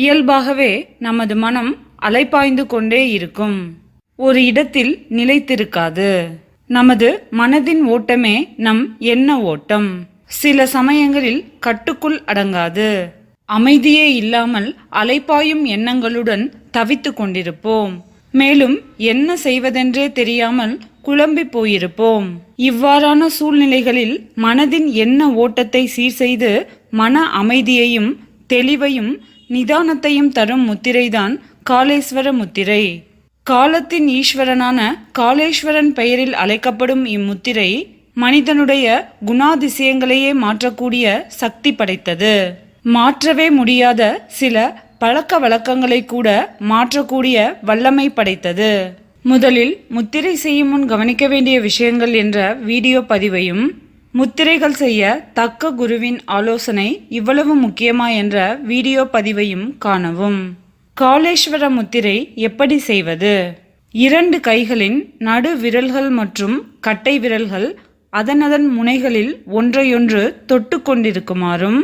இயல்பாகவே நமது மனம் அலைப்பாய்ந்து கொண்டே இருக்கும். ஒரு இடத்தில் நிலைத்திருக்காது. நமது மனதின் ஓட்டமே நம் எண்ண ஓட்டம். சில சமயங்களில் கட்டுக்குள் அடங்காது. அமைதியே இல்லாமல் அலைப்பாயும் எண்ணங்களுடன் தவித்து கொண்டிருப்போம். மேலும் என்ன செய்வதென்றே தெரியாமல் குழம்பி போயிருப்போம். இவ்வாறான சூழ்நிலைகளில் மனதின் எண்ண ஓட்டத்தை சீர் செய்து மன அமைதியையும் தெளிவையும் நிதானத்தையும் தரும் முத்திரைதான் காளேஸ்வர முத்திரை. காலத்தின் ஈஸ்வரனான காளேஸ்வரன் பெயரில் அழைக்கப்படும் இம்முத்திரை மனிதனுடைய குணாதிசயங்களையே மாற்றக்கூடிய சக்தி படைத்தது. மாற்றவே முடியாத சில பழக்க வழக்கங்களை கூட மாற்றக்கூடிய வல்லமை படைத்தது. முதலில் முத்திரை செய்யும் முன் கவனிக்க வேண்டிய விஷயங்கள் என்ற வீடியோ பதிவையும் முத்திரைகள் செய்ய தக்க குருவின் ஆலோசனை இவ்வளவு முக்கியமா என்ற வீடியோ பதிவையும் காணவும். காலேஸ்வர முத்திரை எப்படி செய்வது? இரண்டு கைகளின் நடு விரல்கள் மற்றும் கட்டை விரல்கள் அதனதன் முனைகளில் ஒன்றையொன்று தொட்டு கொண்டிருக்குமாறும்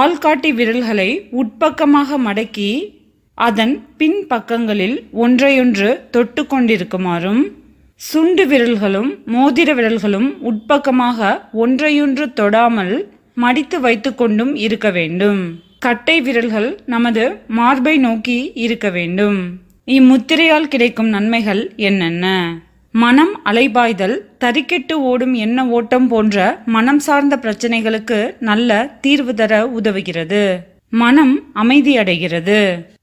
ஆள்காட்டி விரல்களை உட்பக்கமாக மடக்கி அதன் பின் பக்கங்களில் ஒன்றையொன்று தொட்டு கொண்டிருக்குமாறும் சுண்டு விரல்களும் மோதிர விரல்களும் உட்பக்கமாக ஒன்றையொன்று தொடாமல் மடித்து வைத்துக்கொண்டும் இருக்க வேண்டும். கட்டை விரல்கள் நமது மார்பை நோக்கி இருக்க வேண்டும். இம்முத்திரையால் கிடைக்கும் நன்மைகள் என்னென்ன? மனம் அலைபாய்தல் தறிக்கெட்டு ஓடும் எண்ண ஓட்டம் போன்ற மனம் சார்ந்த பிரச்சனைகளுக்கு நல்ல தீர்வு தர உதவுகிறது. மனம் அமைதியடைகிறது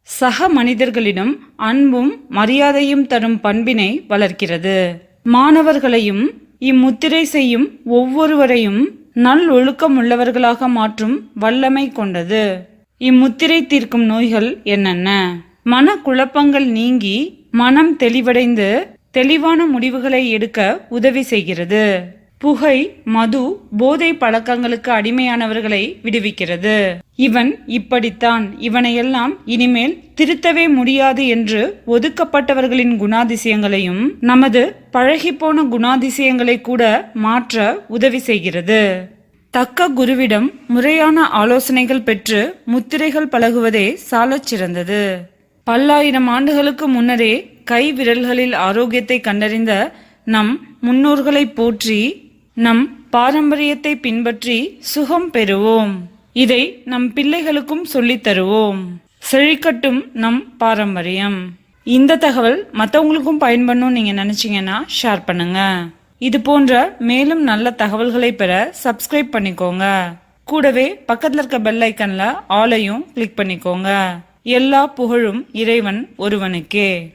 சக மனிதர்களிடம் அன்பும் மரியாதையும் தரும் பண்பினை வளர்க்கிறது. மாணவர்களையும் இம்முத்திரை செய்யும் ஒவ்வொருவரையும் நல்லொழுக்கம் உள்ளவர்களாக மாற்றும் வல்லமை கொண்டது. இம்முத்திரை தீர்க்கும் நோய்கள் என்னென்ன? மன குழப்பங்கள் நீங்கி மனம் தெளிவடைந்து தெளிவான முடிவுகளை எடுக்க உதவி செய்கிறது. புகை மது போதை பழக்கங்களுக்கு அடிமையானவர்களை விடுவிக்கிறது. இவன் இப்படித்தான். இவனையெல்லாம் இனிமேல் திருத்தவே முடியாது என்று ஒதுக்கப்பட்டவர்களின் குணாதிசயங்களையும் நமது பழகிப்போன குணாதிசயங்களை கூட மாற்ற உதவி செய்கிறது. தக்க குருவிடம் முறையான ஆலோசனைகள் பெற்று முத்திரைகள் பழகுவதே சாலச் சிறந்தது. பல்லாயிரம் ஆண்டுகளுக்கு முன்னரே கை விரல்களில் ஆரோக்கியத்தை கண்டறிந்த நம் முன்னோர்களை போற்றி நம் பாரம்பரியத்தை பின்பற்றி சுகம் பெறுவோம். இதை நம் பிள்ளைகளுக்கும் சொல்லித் தருவோம். செழிக்கட்டும் நம் பாரம்பரியம். இந்த தகவல் மற்றவங்களுக்கும் பயன்படணும்னு நீங்க நினைச்சீங்கன்னா ஷேர் பண்ணுங்க. இது போன்ற மேலும் நல்ல தகவல்களை பெற சப்ஸ்கிரைப் பண்ணிக்கோங்க. கூடவே பக்கத்தில் இருக்க பெல் ஐக்கன்ல ஆலையும் கிளிக் பண்ணிக்கோங்க. எல்லா புகழும் இறைவன் ஒருவனுக்கே.